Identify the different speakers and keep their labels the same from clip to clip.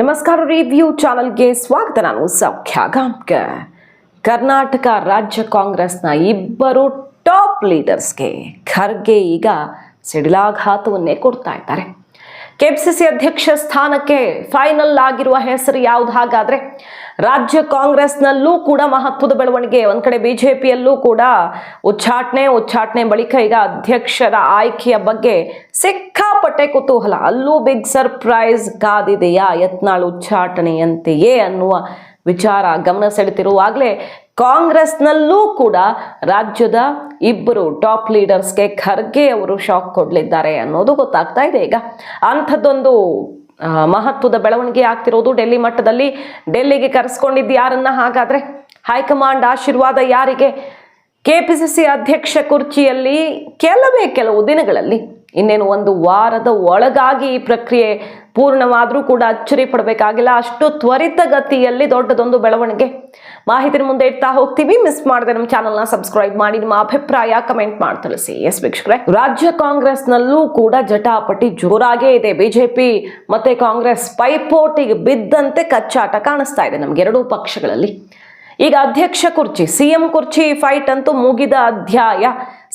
Speaker 1: ನಮಸ್ಕಾರ ರಿವ್ಯೂ ಚಾನಲ್ಗೆ ಸ್ವಾಗತ. ನಾನು ಸೌಖ್ಯ ಗಾಂಬ್ಕರ್ ಕರ್ನಾಟಕ ರಾಜ್ಯ ಕಾಂಗ್ರೆಸ್ನ ಇಬ್ಬರು ಟಾಪ್ ಲೀಡರ್ಸ್ಗೆ ಖರ್ಗೆ ಈಗ ಸಿಡಿಲಾಘಾತವನ್ನೇ ಕೊಡ್ತಾ ಇದ್ದಾರೆ. ಕೆಪಿಸಿಸಿ ಅಧ್ಯಕ್ಷ ಸ್ಥಾನಕ್ಕೆ ಫೈನಲ್ ಆಗಿರುವ ಹೆಸರು ಯಾವ್ದು? ಹಾಗಾದ್ರೆ ರಾಜ್ಯ ಕಾಂಗ್ರೆಸ್ನಲ್ಲೂ ಕೂಡ ಮಹತ್ವದ ಬೆಳವಣಿಗೆ, ಒಂದ್ ಕಡೆ ಬಿಜೆಪಿಯಲ್ಲೂ ಕೂಡ ಉಚ್ಚಾಟನೆ ಉಚ್ಚಾಟನೆ ಬಳಿಕ ಈಗ ಅಧ್ಯಕ್ಷರ ಆಯ್ಕೆಯ ಬಗ್ಗೆ ಸಿಕ್ಕಾಪಟ್ಟೆ ಕುತೂಹಲ. ಅಲ್ಲೂ ಬಿಗ್ ಸರ್ಪ್ರೈಸ್ ಕಾದಿದೆಯಾ ಯತ್ನಾಳ್ ಉಚ್ಚಾಟನೆಯಂತೆಯೇ ಅನ್ನುವ ವಿಚಾರ ಗಮನ ಸೆಳೆತಿರುವಾಗಲೇ ಕಾಂಗ್ರೆಸ್ನಲ್ಲೂ ಕೂಡ ರಾಜ್ಯದ ಇಬ್ಬರು ಟಾಪ್ ಲೀಡರ್ಸ್ಗೆ ಖರ್ಗೆ ಅವರು ಶಾಕ್ ಕೊಡಲಿದ್ದಾರೆ ಅನ್ನೋದು ಗೊತ್ತಾಗ್ತಾ ಇದೆ. ಈಗ ಅಂಥದ್ದೊಂದು ಮಹತ್ವದ ಬೆಳವಣಿಗೆ ಆಗ್ತಿರೋದು ಡೆಲ್ಲಿ ಮಟ್ಟದಲ್ಲಿ. ಡೆಲ್ಲಿಗೆ ಕರೆಸ್ಕೊಂಡಿದ್ದು ಯಾರನ್ನ ಹಾಗಾದ್ರೆ? ಹೈಕಮಾಂಡ್ ಆಶೀರ್ವಾದ ಯಾರಿಗೆ? ಕೆಪಿಸಿಸಿ ಅಧ್ಯಕ್ಷ ಕುರ್ಚಿಯಲ್ಲಿ ಕೆಲವೇ ಕೆಲವು ದಿನಗಳಲ್ಲಿ ಇನ್ನೇನು ಒಂದು ವಾರದ ಒಳಗಾಗಿ ಈ ಪ್ರಕ್ರಿಯೆ ಪೂರ್ಣವಾದರೂ ಕೂಡ ಅಚ್ಚರಿ ಪಡಬೇಕಾಗಿಲ್ಲ. ಅಷ್ಟು ತ್ವರಿತಗತಿಯಲ್ಲಿ ದೊಡ್ಡದೊಂದು ಬೆಳವಣಿಗೆ. ಮಾಹಿತಿನ ಮುಂದೆ ಇಡ್ತಾ ಹೋಗ್ತೀವಿ. ಮಿಸ್ ಮಾಡದೆ ನಮ್ಮ ಚಾನಲ್ನ ಸಬ್ಸ್ಕ್ರೈಬ್ ಮಾಡಿ, ನಿಮ್ಮ ಅಭಿಪ್ರಾಯ ಕಮೆಂಟ್ ಮಾಡಿ ತಿಳಿಸಿ. ಎಸ್ ವೀಕ್ಷಕರೇ, ರಾಜ್ಯ ಕಾಂಗ್ರೆಸ್ನಲ್ಲೂ ಕೂಡ ಜಟಾಪಟಿ ಜೋರಾಗೇ ಇದೆ. ಬಿಜೆಪಿ ಮತ್ತೆ ಕಾಂಗ್ರೆಸ್ ಪೈಪೋಟಿಗೆ ಬಿದ್ದಂತೆ ಕಚ್ಚಾಟ ಕಾಣಿಸ್ತಾ ಇದೆ ನಮ್ಗೆ ಎರಡೂ ಪಕ್ಷಗಳಲ್ಲಿ. ಈಗ ಅಧ್ಯಕ್ಷ ಕುರ್ಚಿ ಸಿಎಂ ಕುರ್ಚಿ ಫೈಟ್ ಅಂತೂ ಮುಗಿದ ಅಧ್ಯಾಯ.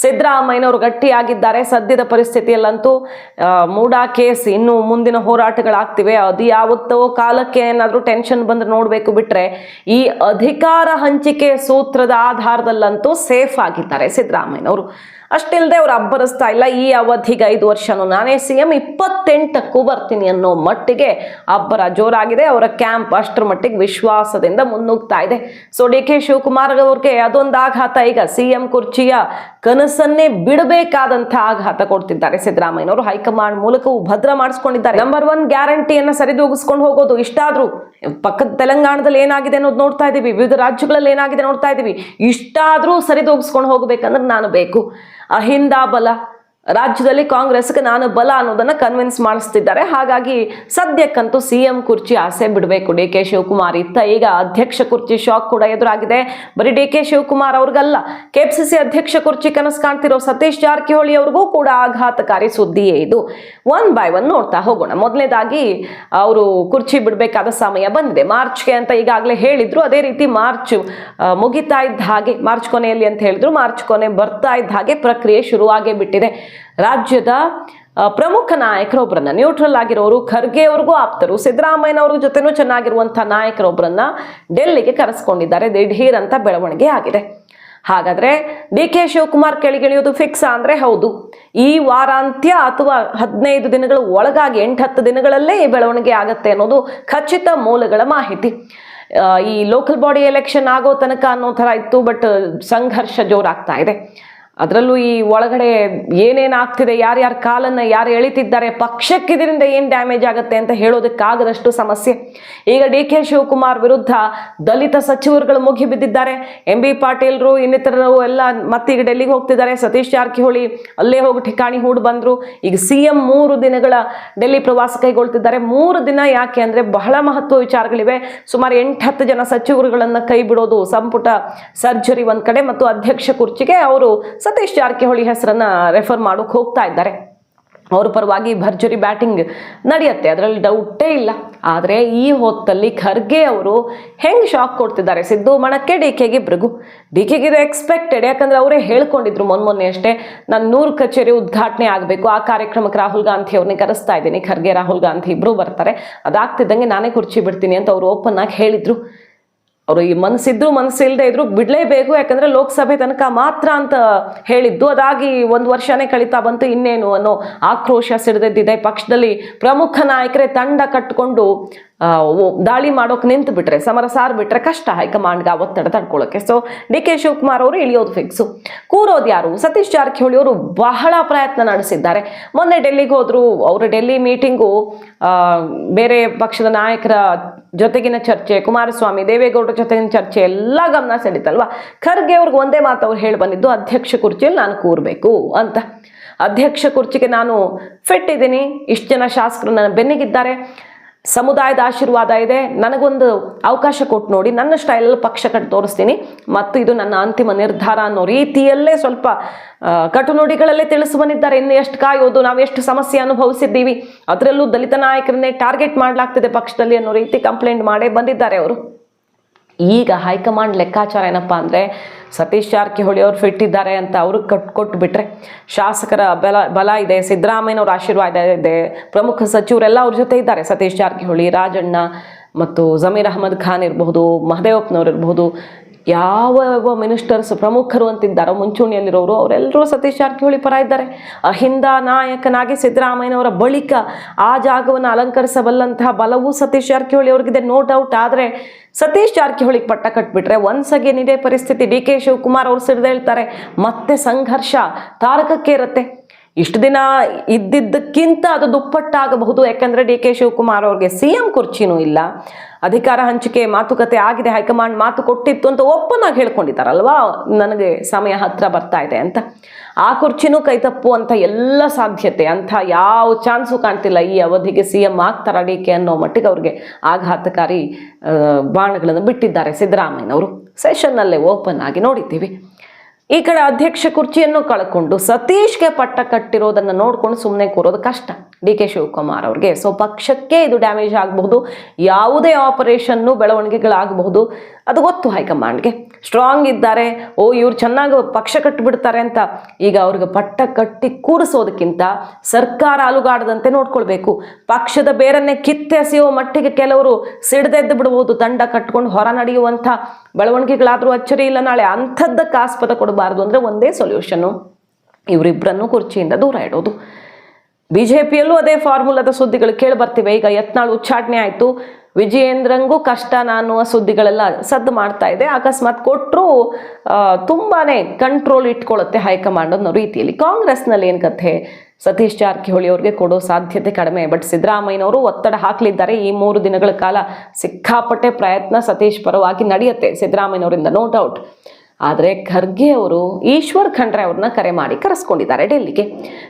Speaker 1: ಸಿದ್ದರಾಮಯ್ಯನವರು ಗಟ್ಟಿಯಾಗಿದ್ದಾರೆ. ಸದ್ಯದ ಪರಿಸ್ಥಿತಿಯಲ್ಲಂತೂ ಮೂಡಾ ಕೇಸ್ ಇನ್ನು ಮುಂದಿನ ಹೋರಾಟಗಳಾಗ್ತಿವೆ. ಅದು ಯಾವತ್ತೋ ಕಾಲಕ್ಕೆ ಏನಾದರೂ ಟೆನ್ಷನ್ ಬಂದ್ರೆ ನೋಡಬೇಕು ಬಿಟ್ಟರೆ ಈ ಅಧಿಕಾರ ಹಂಚಿಕೆ ಸೂತ್ರದ ಆಧಾರದಲ್ಲಂತೂ ಸೇಫ್ ಆಗಿದ್ದಾರೆ ಸಿದ್ದರಾಮಯ್ಯನವರು. ಅಷ್ಟಿಲ್ಲದೆ ಅವ್ರು ಅಬ್ಬರಿಸ್ತಾ ಇಲ್ಲ. ಈ ಅವಧಿಗೆ ಐದು ವರ್ಷನೂ ನಾನೇ ಸಿ ಎಂ ಇಪ್ಪತ್ತೆಂಟಕ್ಕೂ ಬರ್ತೀನಿ ಅನ್ನೋ ಮಟ್ಟಿಗೆ ಅಬ್ಬರ ಜೋರಾಗಿದೆ. ಅವರ ಕ್ಯಾಂಪ್ ಅಷ್ಟರ ಮಟ್ಟಿಗೆ ವಿಶ್ವಾಸದಿಂದ ಮುನ್ನುಗ್ತಾ ಇದೆ. ಸೊ, ಡಿ ಕೆ ಶಿವಕುಮಾರ್ ಅವ್ರಿಗೆ ಅದೊಂದು ಆಘಾತ. ಈಗ ಸಿ ಎಂ ಕುರ್ಚಿಯ ಕನಸನ್ನೇ ಬಿಡಬೇಕಾದಂಥ ಆಘಾತ ಕೊಡ್ತಿದ್ದಾರೆ ಸಿದ್ದರಾಮಯ್ಯನವರು. ಹೈಕಮಾಂಡ್ ಮೂಲಕವೂ ಭದ್ರ ಮಾಡಿಸ್ಕೊಂಡಿದ್ದಾರೆ. ನಂಬರ್ ಒನ್ ಗ್ಯಾರಂಟಿಯನ್ನು ಸರಿದೂಗಿಸ್ಕೊಂಡು ಹೋಗೋದು ಇಷ್ಟಾದ್ರೂ ಪಕ್ಕದ ತೆಲಂಗಾಣದಲ್ಲಿ ಏನಾಗಿದೆ ಅನ್ನೋದು ನೋಡ್ತಾ ಇದ್ದೀವಿ. ವಿವಿಧ ರಾಜ್ಯಗಳಲ್ಲಿ ಏನಾಗಿದೆ ನೋಡ್ತಾ ಇದ್ದೀವಿ. ಇಷ್ಟಾದರೂ ಸರಿದೋಗಿಸ್ಕೊಂಡು ಹೋಗಬೇಕಂದ್ರೆ ನಾನು ಬೇಕು. ಅಹಿಂದ ಬಲ. ರಾಜ್ಯದಲ್ಲಿ ಕಾಂಗ್ರೆಸ್ಗೆ ನಾನು ಬಲ ಅನ್ನೋದನ್ನ ಕನ್ವಿನ್ಸ್ ಮಾಡಿಸ್ತಿದ್ದಾರೆ. ಹಾಗಾಗಿ ಸದ್ಯಕ್ಕಂತೂ ಸಿಎಂ ಕುರ್ಚಿ ಆಸೆ ಬಿಡಬೇಕು. ಡಿ ಕೆ ಶಿವಕುಮಾರ್ ಇತ್ತ ಈಗ ಅಧ್ಯಕ್ಷ ಕುರ್ಚಿ ಶಾಕ್ ಕೂಡ ಎದುರಾಗಿದೆ. ಬರೀ ಡಿ ಕೆ ಶಿವಕುಮಾರ್ ಅವ್ರಿಗಲ್ಲ ಕೆಪಿಸಿಸಿ ಅಧ್ಯಕ್ಷ ಕುರ್ಚಿ ಕನಸು ಕಾಣ್ತಿರೋ ಸತೀಶ್ ಜಾರಕಿಹೊಳಿ ಅವ್ರಿಗೂ ಕೂಡ ಆಘಾತಕಾರಿ ಸುದ್ದಿಯೇ ಇದು. ಒನ್ ಬೈ ಒನ್ ನೋಡ್ತಾ ಹೋಗೋಣ. ಮೊದಲನೇದಾಗಿ ಅವರು ಕುರ್ಚಿ ಬಿಡಬೇಕಾದ ಸಮಯ ಬಂದಿದೆ. ಮಾರ್ಚ್ಗೆ ಅಂತ ಈಗಾಗಲೇ ಹೇಳಿದ್ರು. ಅದೇ ರೀತಿ ಮಾರ್ಚ್ ಮುಗಿತಾ ಇದ್ದ ಹಾಗೆ, ಮಾರ್ಚ್ ಕೊನೆಯಲ್ಲಿ ಅಂತ ಹೇಳಿದ್ರು. ಮಾರ್ಚ್ ಕೊನೆ ಬರ್ತಾ ಇದ್ದ ಹಾಗೆ ಪ್ರಕ್ರಿಯೆ ಶುರುವಾಗೇ ಬಿಟ್ಟಿದೆ. ರಾಜ್ಯದ ಪ್ರಮುಖ ನಾಯಕರೊಬ್ಬರನ್ನ ನ್ಯೂಟ್ರಲ್ ಆಗಿರೋರು ಖರ್ಗೆ ಅವ್ರಿಗೂ ಆಪ್ತರು, ಸಿದ್ದರಾಮಯ್ಯನವ್ರ ಜೊತೆನೂ ಚೆನ್ನಾಗಿರುವಂಥ ನಾಯಕರೊಬ್ಬರನ್ನ ಡೆಲ್ಲಿಗೆ ಕರೆಸ್ಕೊಂಡಿದ್ದಾರೆ. ದಿಢೀರ್ ಅಂತ ಬೆಳವಣಿಗೆ ಆಗಿದೆ. ಹಾಗಾದ್ರೆ ಡಿ ಕೆ ಶಿವಕುಮಾರ್ ಕೆಳಗಿಳಿಯೋದು ಫಿಕ್ಸ್ ಅಂದ್ರೆ ಹೌದು. ಈ ವಾರಾಂತ್ಯ ಅಥವಾ ಹದಿನೈದು ದಿನಗಳ ಒಳಗಾಗಿ ಎಂಟು ಹತ್ತು ದಿನಗಳಲ್ಲೇ ಈ ಬೆಳವಣಿಗೆ ಆಗತ್ತೆ ಅನ್ನೋದು ಖಚಿತ ಮೂಲಗಳ ಮಾಹಿತಿ. ಈ ಲೋಕಲ್ ಬಾಡಿ ಎಲೆಕ್ಷನ್ ಆಗೋ ತನಕ ಅನ್ನೋ ಥರ ಇತ್ತು ಬಟ್ ಸಂಘರ್ಷ ಜೋರಾಗ್ತಾ ಇದೆ. ಅದರಲ್ಲೂ ಈ ಒಳಗಡೆ ಏನೇನಾಗ್ತಿದೆ, ಯಾರ್ಯಾರ ಕಾಲನ್ನು ಯಾರು ಎಳಿತಿದ್ದಾರೆ, ಪಕ್ಷಕ್ಕೆ ಇದರಿಂದ ಏನು ಡ್ಯಾಮೇಜ್ ಆಗುತ್ತೆ ಅಂತ ಹೇಳೋದಕ್ಕಾಗದಷ್ಟು ಸಮಸ್ಯೆ. ಈಗ ಡಿ ಕೆ ಶಿವಕುಮಾರ್ ವಿರುದ್ಧ ದಲಿತ ಸಚಿವರುಗಳು ಮುಗಿ ಬಿದ್ದಿದ್ದಾರೆ. ಎಂ ಬಿ ಪಾಟೀಲ್ರು, ಇನ್ನಿತರರು ಎಲ್ಲ ಮತ್ತೀಗ ಡೆಲ್ಲಿಗೆ ಹೋಗ್ತಿದ್ದಾರೆ. ಸತೀಶ್ ಜಾರಕಿಹೊಳಿ ಅಲ್ಲೇ ಹೋಗಿ ಠಿಕಾಣಿ ಹೂಡ್ ಬಂದರು. ಈಗ ಸಿ ಎಂ ಮೂರು ದಿನಗಳ ಡೆಲ್ಲಿ ಪ್ರವಾಸ ಕೈಗೊಳ್ತಿದ್ದಾರೆ. ಮೂರು ದಿನ ಯಾಕೆ ಅಂದರೆ ಬಹಳ ಮಹತ್ವ ವಿಚಾರಗಳಿವೆ. ಸುಮಾರು ಎಂಟು ಹತ್ತು ಜನ ಸಚಿವರುಗಳನ್ನು ಕೈ ಬಿಡೋದು ಸಂಪುಟ ಸರ್ಜರಿ ಒಂದು ಕಡೆ ಮತ್ತು ಅಧ್ಯಕ್ಷ ಕುರ್ಚಿಗೆ ಅವರು ಸತೀಶ್ ಜಾರಕಿಹೊಳಿ ಹೆಸರನ್ನ ರೆಫರ್ ಮಾಡೋಕೆ ಹೋಗ್ತಾ ಇದ್ದಾರೆ. ಅವ್ರ ಪರವಾಗಿ ಭರ್ಜರಿ ಬ್ಯಾಟಿಂಗ್ ನಡೆಯುತ್ತೆ. ಅದರಲ್ಲಿ ಡೌಟೇ ಇಲ್ಲ. ಆದರೆ ಈ ಹೊತ್ತಲ್ಲಿ ಖರ್ಗೆ ಅವರು ಹೆಂಗೆ ಶಾಕ್ ಕೊಡ್ತಿದ್ದಾರೆ? ಸಿದ್ದು ಮಣಕ್ಕೆ, ಡಿ ಕೆಗೆ ಇಬ್ರಿಗೂ ಡಿ ಕೆಗೆ ಇದು ಎಕ್ಸ್ಪೆಕ್ಟೆಡ್ ಯಾಕಂದ್ರೆ ಅವರೇ ಹೇಳ್ಕೊಂಡಿದ್ರು ಮೊನ್ನೆ ಮೊನ್ನೆ ಅಷ್ಟೇ, ನಾನು ನೂರು ಕಚೇರಿ ಉದ್ಘಾಟನೆ ಆಗಬೇಕು. ಆ ಕಾರ್ಯಕ್ರಮಕ್ಕೆ ರಾಹುಲ್ ಗಾಂಧಿ ಅವ್ರನ್ನೇ ಕರೆಸ್ತಾ ಇದ್ದೀನಿ. ಖರ್ಗೆ, ರಾಹುಲ್ ಗಾಂಧಿ ಇಬ್ಬರು ಬರ್ತಾರೆ. ಅದಾಗ್ತಿದ್ದಂಗೆ ನಾನೇ ಕುರ್ಚಿ ಬಿಡ್ತೀನಿ ಅಂತ ಅವರು ಓಪನ್ ಆಗಿ ಹೇಳಿದ್ರು. ಅವರು ಈ ಮನಸ್ಸಿದ್ರು ಮನಸ್ಸಿಲ್ಲದೆ ಇದ್ರು ಬಿಡಲೇಬೇಕು, ಯಾಕಂದ್ರೆ ಲೋಕಸಭೆ ತನಕ ಮಾತ್ರ ಅಂತ ಹೇಳಿದ್ದು. ಅದಾಗಿ ಒಂದು ವರ್ಷನೇ ಕಳೀತಾ ಬಂತು, ಇನ್ನೇನು ಅನ್ನೋ ಆಕ್ರೋಶ ಸಿಡಿದೆದ್ದಿದೆ. ಪಕ್ಷದಲ್ಲಿ ಪ್ರಮುಖ ನಾಯಕರೇ ತಂಡ ಕಟ್ಟಿಕೊಂಡು ದಾಳಿ ಮಾಡೋಕೆ ನಿಂತು ಬಿಟ್ರೆ, ಸಮರ ಸಾರ್ ಬಿಟ್ರೆ ಕಷ್ಟ ಹೈಕಮಾಂಡ್ಗೆ ಒತ್ತಡ ತಡ್ಕೊಳ್ಳೋಕೆ ಸೊ ಡಿ ಕೆ ಶಿವಕುಮಾರ್ ಅವರು ಇಳಿಯೋದು ಫಿಕ್ಸು ಕೂರೋದು ಯಾರು? ಸತೀಶ್ ಜಾರಕಿಹೊಳಿ ಅವರು ಬಹಳ ಪ್ರಯತ್ನ ನಡೆಸಿದ್ದಾರೆ. ಮೊನ್ನೆ ಡೆಲ್ಲಿಗೆ ಹೋದ್ರು, ಅವರು ಡೆಲ್ಲಿ ಮೀಟಿಂಗು ಬೇರೆ ಪಕ್ಷದ ನಾಯಕರ ಜೊತೆಗಿನ ಚರ್ಚೆ, ಕುಮಾರಸ್ವಾಮಿ, ದೇವೇಗೌಡರ ಜೊತೆಗಿನ ಚರ್ಚೆ ಎಲ್ಲ ಗಮನ ಸೆಳೀತಲ್ವಾ? ಖರ್ಗೆ ಅವ್ರಿಗೆ ಒಂದೇ ಮಾತು ಅವ್ರು ಹೇಳಿ ಬಂದಿದ್ದು, ಅಧ್ಯಕ್ಷ ಕುರ್ಚಿಯಲ್ಲಿ ನಾನು ಕೂರಬೇಕು ಅಂತ. ಅಧ್ಯಕ್ಷ ಕುರ್ಚಿಗೆ ನಾನು ಫಿಟ್ ಇದ್ದೀನಿ. ಇಷ್ಟು ಜನ ಶಾಸಕರು ನನ್ನ ಬೆನ್ನಿಗಿದ್ದಾರೆ. ಸಮುದಾಯದ ಆಶೀರ್ವಾದ ಇದೆ. ನನಗೊಂದು ಅವಕಾಶ ಕೊಟ್ಟು ನೋಡಿ. ನನ್ನ ಸ್ಟೈಲಲ್ಲಿ ಪಕ್ಷ ಕಟ್ಟು ತೋರಿಸ್ತೀನಿ. ಮತ್ತು ಇದು ನನ್ನ ಅಂತಿಮ ನಿರ್ಧಾರ ಅನ್ನೋ ರೀತಿಯಲ್ಲೇ ಸ್ವಲ್ಪ ಕಟು ಕಟುನುಡಿಗಳಲ್ಲೇ ತಿಳಿಸಿ ಬಂದಿದ್ದಾರೆ ಇನ್ನು ಎಷ್ಟು ಕಾಯೋದು, ನಾವು ಎಷ್ಟು ಸಮಸ್ಯೆ ಅನುಭವಿಸಿದ್ದೀವಿ. ಅದರಲ್ಲೂ ದಲಿತ ನಾಯಕರನ್ನೇ ಟಾರ್ಗೆಟ್ ಮಾಡಲಾಗ್ತಿದೆ ಪಕ್ಷದಲ್ಲಿ ಅನ್ನೋ ರೀತಿ ಕಂಪ್ಲೇಂಟ್ ಮಾಡೇ ಬಂದಿದ್ದಾರೆ ಅವರು. ಈಗ ಹೈಕಮಾಂಡ್ ಲೆಕ್ಕಾಚಾರ ಏನಪ್ಪ ಅಂದರೆ ಸತೀಶ್ ಜಾರಕಿಹೊಳಿ ಅವರು ಫಿಟ್ ಇದ್ದಾರೆ ಅಂತ ಅವ್ರಿಗೆ ಕಟ್ ಕೊಟ್ಟು ಬಿಟ್ರೆ ಶಾಸಕರ ಬಲ ಬಲ ಇದೆ, ಸಿದ್ದರಾಮಯ್ಯನವ್ರ ಆಶೀರ್ವಾದ ಇದೆ, ಪ್ರಮುಖ ಸಚಿವರೆಲ್ಲ ಅವ್ರ ಜೊತೆ ಇದ್ದಾರೆ. ಸತೀಶ್ ಜಾರಕಿಹೊಳಿ, ರಾಜಣ್ಣ ಮತ್ತು ಜಮೀರ್ ಅಹಮದ್ ಖಾನ್ ಇರಬಹುದು ಮಹದೇವಪ್ಪನವ್ರು ಇರಬಹುದು ಯಾವ ಯಾವ ಮಿನಿಸ್ಟರ್ಸ್, ಪ್ರಮುಖರು ಅಂತಿದ್ದಾರೋ, ಮುಂಚೂಣಿಯಲ್ಲಿರೋರು, ಅವರೆಲ್ಲರೂ ಸತೀಶ್ ಜಾರಕಿಹೊಳಿ ಪರ ಇದ್ದಾರೆ. ಅಹಿಂದ ನಾಯಕನಾಗಿ ಸಿದ್ದರಾಮಯ್ಯನವರ ಬಳಿಕ ಆ ಜಾಗವನ್ನು ಅಲಂಕರಿಸಬಲ್ಲಂತಹ ಬಲವೂ ಸತೀಶ್ ಜಾರಕಿಹೊಳಿ ಅವ್ರಿಗಿದೆ ನೋ ಡೌಟ್ ಆದರೆ ಸತೀಶ್ ಜಾರಕಿಹೊಳಿಗೆ ಪಟ್ಟ ಕಟ್ಬಿಟ್ರೆ ಒನ್ಸ್ ಅಗೇನ್ ಇದೇ ಪರಿಸ್ಥಿತಿ. ಡಿ ಕೆ ಶಿವಕುಮಾರ್ ಅವರು ಸಿಡ್ದು ಹೇಳ್ತಾರೆ, ಮತ್ತೆ ಸಂಘರ್ಷ ತಾರಕಕ್ಕೆ ಇರುತ್ತೆ ಇಷ್ಟು ದಿನ ಇದ್ದಿದ್ದಕ್ಕಿಂತ ಅದು ದುಪ್ಪಟ್ಟಾಗಬಹುದು. ಯಾಕಂದರೆ ಡಿ ಕೆ ಶಿವಕುಮಾರ್ ಅವ್ರಿಗೆ ಸಿ ಎಂ ಕುರ್ಚಿನೂ ಇಲ್ಲ. ಅಧಿಕಾರ ಹಂಚಿಕೆ ಮಾತುಕತೆ ಆಗಿದೆ, ಹೈಕಮಾಂಡ್ ಮಾತು ಕೊಟ್ಟಿತ್ತು ಅಂತ ಓಪನ್ ಆಗಿ ಹೇಳ್ಕೊಂಡಿದ್ದಾರಲ್ವಾ? ನನಗೆ ಸಮಯ ಹತ್ರ ಬರ್ತಾ ಇದೆ ಅಂತ. ಆ ಕುರ್ಚಿನೂ ಕೈತಪ್ಪು ಅಂತ ಎಲ್ಲ ಸಾಧ್ಯತೆ, ಅಂಥ ಯಾವ ಚಾನ್ಸು ಕಾಣ್ತಿಲ್ಲ. ಈ ಅವಧಿಗೆ ಸಿ ಎಂ ಆಗ್ತಾರ ಡಿ ಕೆ ಅನ್ನೋ ಮಟ್ಟಿಗೆ ಅವ್ರಿಗೆ ಆಘಾತಕಾರಿ ಬಾಣಗಳನ್ನು ಬಿಟ್ಟಿದ್ದಾರೆ ಸಿದ್ದರಾಮಯ್ಯನವರು. ಸೆಷನ್ನಲ್ಲೇ ಓಪನ್ ಆಗಿ ನೋಡಿದ್ದೀವಿ. ಈ ಕಡೆ ಅಧ್ಯಕ್ಷ ಕುರ್ಚಿಯನ್ನು ಕಳ್ಕೊಂಡು ಸತೀಶ್ಗೆ ಪಟ್ಟ ಕಟ್ಟಿರೋದನ್ನು ನೋಡ್ಕೊಂಡು ಸುಮ್ಮನೆ ಕೂರೋದು ಕಷ್ಟ. ಡಿ ಕೆ ಶಿವಕುಮಾರ್ ಅವ್ರಿಗೆ. ಸೊ ಪಕ್ಷಕ್ಕೆ ಇದು ಡ್ಯಾಮೇಜ್ ಆಗಬಹುದು. ಯಾವುದೇ ಆಪರೇಷನ್ನು ಬೆಳವಣಿಗೆಗಳಾಗಬಹುದು. ಅದು ಗೊತ್ತು ಹೈಕಮಾಂಡ್ಗೆ. ಸ್ಟ್ರಾಂಗ್ ಇದ್ದಾರೆ, ಓ, ಇವ್ರು ಚೆನ್ನಾಗಿ ಪಕ್ಷ ಕಟ್ಟಿಬಿಡ್ತಾರೆ ಅಂತ ಈಗ ಅವ್ರಿಗೆ ಪಟ್ಟ ಕಟ್ಟಿ ಕೂರಿಸೋದಕ್ಕಿಂತ ಸರ್ಕಾರ ಅಲುಗಾಡದಂತೆ ನೋಡ್ಕೊಳ್ಬೇಕು. ಪಕ್ಷದ ಬೇರನ್ನೇ ಕಿತ್ತೆಸೆಯೋ ಮಟ್ಟಿಗೆ ಕೆಲವರು ಸಿಡ್ದೆದ್ದು ಬಿಡಬಹುದು ತಂಡ ಕಟ್ಕೊಂಡು ಹೊರ ನಡೆಯುವಂಥ ಬೆಳವಣಿಗೆಗಳಾದರೂ ಅಚ್ಚರಿ ಇಲ್ಲ. ನಾಳೆ ಅಂಥದ್ದಕ್ಕೆ ಆಸ್ಪದ ಕೊಡಬಾರ್ದು ಅಂದರೆ ಒಂದೇ ಸೊಲ್ಯೂಷನ್ನು ಇವರಿಬ್ಬರನ್ನು ಕುರ್ಚಿಯಿಂದ ದೂರ ಇಡೋದು. ಬಿ ಅದೇ ಫಾರ್ಮುಲಾದ ಸುದ್ದಿಗಳು ಕೇಳಿ ಬರ್ತಿವೆ. ಈಗ ಯತ್ನಾಳ್ ಉಚ್ಚಾಟನೆ ಆಯಿತು. ವಿಜಯೇಂದ್ರಂಗೂ ಕಷ್ಟ ಅನ್ನುವ ಸುದ್ದಿಗಳೆಲ್ಲ ಸದ್ದು ಮಾಡ್ತಾ ಇದೆ ಅಕಸ್ಮಾತ್ ಕೊಟ್ಟರು ತುಂಬಾನೇ ಕಂಟ್ರೋಲ್ ಇಟ್ಕೊಳ್ಳುತ್ತೆ ಹೈಕಮಾಂಡ್ ಅನ್ನೋ ರೀತಿಯಲ್ಲಿ. ಕಾಂಗ್ರೆಸ್ನಲ್ಲಿ ಏನು ಕಥೆ? ಸತೀಶ್ ಜಾರಕಿಹೊಳಿ ಅವ್ರಿಗೆ ಕೊಡೋ ಸಾಧ್ಯತೆ ಕಡಿಮೆ. ಬಟ್ ಸಿದ್ದರಾಮಯ್ಯನವರು ಒತ್ತಡ ಹಾಕಲಿದ್ದಾರೆ. ಈ ಮೂರು ದಿನಗಳ ಕಾಲ ಸಿಕ್ಕಾಪಟ್ಟೆ ಪ್ರಯತ್ನ ಸತೀಶ್ ಪರವಾಗಿ ನಡೆಯುತ್ತೆ. ಸಿದ್ದರಾಮಯ್ಯನವರಿಂದ ನೋ ಡೌಟ್ ಆದರೆ ಖರ್ಗೆ ಅವರು, ಈಶ್ವರ್ ಖಂಡ್ರೆ ಅವ್ರನ್ನ ಕರೆ ಮಾಡಿ ಕರೆಸ್ಕೊಂಡಿದ್ದಾರೆ ಡೆಲ್ಲಿಗೆ.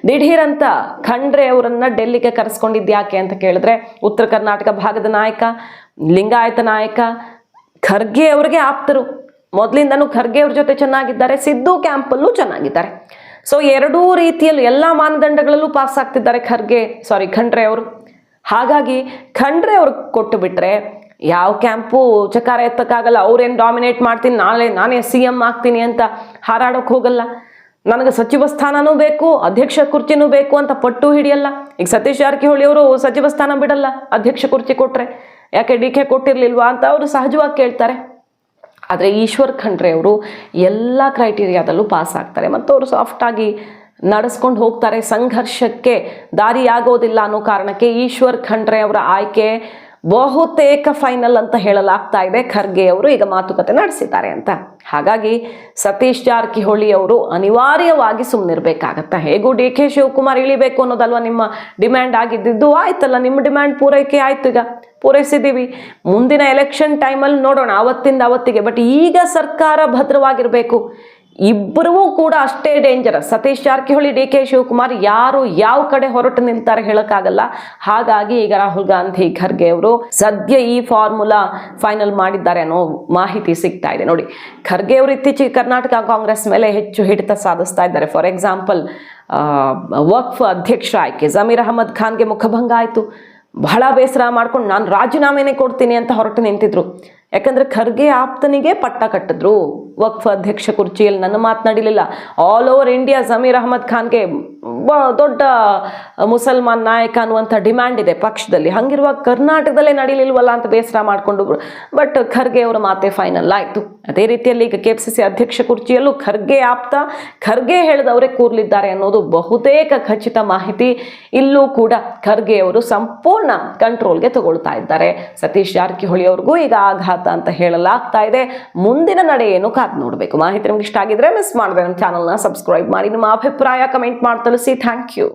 Speaker 1: ದಿಢೀರ್ ಅಂತ ಖಂಡ್ರೆ ಅವರನ್ನ ಡೆಲ್ಲಿಗೆ ಕರೆಸ್ಕೊಂಡಿದ್ದು ಯಾಕೆ ಅಂತ ಕೇಳಿದ್ರೆ, ಉತ್ತರ ಕರ್ನಾಟಕ ಭಾಗದ ನಾಯಕ, ಲಿಂಗಾಯತ ನಾಯಕ, ಖರ್ಗೆ ಅವ್ರಿಗೆ ಆಪ್ತರು. ಮೊದಲಿಂದನೂ ಖರ್ಗೆ ಅವ್ರ ಜೊತೆ ಚೆನ್ನಾಗಿದ್ದಾರೆ, ಸಿದ್ದು ಕ್ಯಾಂಪಲ್ಲೂ ಚೆನ್ನಾಗಿದ್ದಾರೆ. ಸೊ ಎರಡೂ ರೀತಿಯಲ್ಲೂ ಎಲ್ಲ ಮಾನದಂಡಗಳಲ್ಲೂ ಪಾಸ್ ಆಗ್ತಿದ್ದಾರೆ ಖರ್ಗೆ ಸಾರಿ ಖಂಡ್ರೆ ಅವರು. ಹಾಗಾಗಿ ಖಂಡ್ರೆ ಅವ್ರಿಗೆ ಕೊಟ್ಟು ಬಿಟ್ರೆ ಯಾವ ಕ್ಯಾಂಪು ಚಕಾರ ಎತ್ತಕ್ಕಾಗಲ್ಲ, ಅವ್ರೇನು ಡಾಮಿನೇಟ್ ಮಾಡ್ತೀನಿ, ನಾಳೆ ನಾನೇ ಸಿ ಎಂ ಆಗ್ತೀನಿ ಅಂತ ಹಾರಾಡೋಕೆ ಹೋಗಲ್ಲ. ನನಗೆ ಸಚಿವ ಸ್ಥಾನನೂ ಬೇಕು, ಅಧ್ಯಕ್ಷ ಕುರ್ಚಿನೂ ಬೇಕು ಅಂತ ಪಟ್ಟು ಹಿಡಿಯಲ್ಲ. ಈಗ ಸತೀಶ್ ಜಾರಕಿಹೊಳಿ ಅವರು ಸಚಿವ ಸ್ಥಾನ ಬಿಡಲ್ಲ, ಅಧ್ಯಕ್ಷ ಕುರ್ಚಿ ಕೊಟ್ಟರೆ ಯಾಕೆ ಡಿ ಕೆ ಕೊಟ್ಟಿರಲಿಲ್ವಾ ಅಂತ ಅವರು ಸಹಜವಾಗಿ ಕೇಳ್ತಾರೆ. ಆದರೆ ಈಶ್ವರ್ ಖಂಡ್ರೆ ಅವರು ಎಲ್ಲ ಕ್ರೈಟೀರಿಯಾದಲ್ಲೂ ಪಾಸ್ ಆಗ್ತಾರೆ. ಮತ್ತು ಅವರು ಸಾಫ್ಟಾಗಿ ನಡೆಸ್ಕೊಂಡು ಹೋಗ್ತಾರೆ. ಸಂಘರ್ಷಕ್ಕೆ ದಾರಿಯಾಗೋದಿಲ್ಲ ಅನ್ನೋ ಕಾರಣಕ್ಕೆ ಈಶ್ವರ್ ಖಂಡ್ರೆ ಅವರ ಆಯ್ಕೆ ಬಹುತೇಕ ಫೈನಲ್ ಅಂತ ಹೇಳಲಾಗ್ತಾ ಇದೆ. ಖರ್ಗೆ ಅವರು ಈಗ ಮಾತುಕತೆ ನಡೆಸಿದ್ದಾರೆ ಅಂತ. ಹಾಗಾಗಿ ಸತೀಶ್ ಜಾರಕಿಹೊಳಿ ಅವರು ಅನಿವಾರ್ಯವಾಗಿ ಸುಮ್ಮನಿರ್ಬೇಕಾಗತ್ತ ಹೇಗೂ ಡಿ ಕೆ ಶಿವಕುಮಾರ್ ಇಳಿಬೇಕು ಅನ್ನೋದಲ್ವ ನಿಮ್ಮ ಡಿಮ್ಯಾಂಡ್ ಆಗಿದ್ದಿದ್ದು ಆಯ್ತಲ್ಲ, ನಿಮ್ಮ ಡಿಮ್ಯಾಂಡ್ ಪೂರೈಕೆ ಆಯ್ತು ಈಗ. ಪೂರೈಸಿದ್ದೀವಿ. ಮುಂದಿನ ಎಲೆಕ್ಷನ್ ಟೈಮಲ್ಲಿ ನೋಡೋಣ, ಅವತ್ತಿಂದ ಅವತ್ತಿಗೆ. ಬಟ್ ಈಗ ಸರ್ಕಾರ ಭದ್ರವಾಗಿರಬೇಕು. ಇಬ್ಬರೂ ಕೂಡ ಅಷ್ಟೇ danger Satish Jarkiholi D K Shivakumar ಯಾರು ಯಾವ ಕಡೆ ಹೊರಟು ನಿಲ್ತಾರೆ ಹೇಳಕ್ಕಾಗಲ್ಲ. ಹಾಗಾಗಿ ಈಗ ರಾಹುಲ್ ಗಾಂಧಿ ಖರ್ಗೆ ಅವರು ಸದ್ಯ ಈ ಫಾರ್ಮುಲಾ ಫೈನಲ್ ಮಾಡಿದ್ದಾರೆ ಅನ್ನೋ ಮಾಹಿತಿ ಸಿಗ್ತಾ ಇದೆ. ನೋಡಿ, ಖರ್ಗೆ ಅವರು ಇತ್ತೀಚೆಗೆ ಕರ್ನಾಟಕ ಕಾಂಗ್ರೆಸ್ ಮೇಲೆ ಹೆಚ್ಚು ಹಿಡಿತ ಸಾಧಿಸ್ತಾ ಇದ್ದಾರೆ. ಫಾರ್ ಎಕ್ಸಾಂಪಲ್ ವಕ್ಫ್ ಅಧ್ಯಕ್ಷ ಆಯ್ಕೆ. ಜಮೀರ್ ಅಹಮದ್ ಖಾನ್ಗೆ ಮುಖಭಂಗ ಆಯಿತು. ಬಹಳ ಬೇಸರ ಮಾಡ್ಕೊಂಡು ನಾನು ರಾಜೀನಾಮೆನೇ ಕೊಡ್ತೀನಿ ಅಂತ ಹೊರಟು ನಿಂತಿದ್ರು. ಯಾಕಂದ್ರೆ ಖರ್ಗೆ ಆಪ್ತನಿಗೆ ಪಟ್ಟ ಕಟ್ಟಿದ್ರು. ವಕ್ಫ್ ಅಧ್ಯಕ್ಷ ಕುರ್ಚಿಯಲ್ಲಿ ನನ್ನ ಮಾತನಾಡಿಲಿಲ್ಲ all over India Zameer Ahmed ಖಾನ್ಗೆ ದೊಡ್ಡ ಮುಸಲ್ಮಾನ್ ನಾಯಕ ಅನ್ನುವಂಥ ಡಿಮ್ಯಾಂಡ್ ಇದೆ ಪಕ್ಷದಲ್ಲಿ. ಹಂಗಿರುವಾಗ ಕರ್ನಾಟಕದಲ್ಲೇ ನಡೀಲಿಲ್ವಲ್ಲ ಅಂತ ಬೇಸರ ಮಾಡಿಕೊಂಡು ಬಟ್ ಖರ್ಗೆ ಅವರ ಮಾತೆ ಫೈನಲ್ ಆಯಿತು. ಅದೇ ರೀತಿಯಲ್ಲಿ ಈಗ ಕೆ ಅಧ್ಯಕ್ಷ ಕುರ್ಚಿಯಲ್ಲೂ ಖರ್ಗೆ ಆಪ್ತ, ಖರ್ಗೆ ಹೇಳಿದವರೇ ಕೂರ್ಲಿದ್ದಾರೆ ಅನ್ನೋದು ಬಹುತೇಕ ಖಚಿತ ಮಾಹಿತಿ. ಇಲ್ಲೂ ಕೂಡ ಖರ್ಗೆ ಅವರು ಸಂಪೂರ್ಣ ಕಂಟ್ರೋಲ್ಗೆ ತಗೊಳ್ತಾ ಇದ್ದಾರೆ. ಸತೀಶ್ ಜಾರಕಿಹೊಳಿ ಅವ್ರಿಗೂ ಈಗ ಆಘಾತ ಅಂತ ಹೇಳಲಾಗ್ತಾ ಇದೆ. ಮುಂದಿನ ನಡೆ ಏನು ಕಾದು ನೋಡಬೇಕು. ಮಾಹಿತಿ ನಿಮ್ಗೆ ಇಷ್ಟ ಆಗಿದ್ರೆ ಮಿಸ್ ಮಾಡಿದ್ರೆ ನಮ್ಮ ಚಾನಲ್ನ ಸಬ್ಸ್ಕ್ರೈಬ್ ಮಾಡಿ. ನಿಮ್ಮ ಅಭಿಪ್ರಾಯ ಕಮೆಂಟ್ ಮಾಡಿ ತಿಳಿಸಿ. Thank you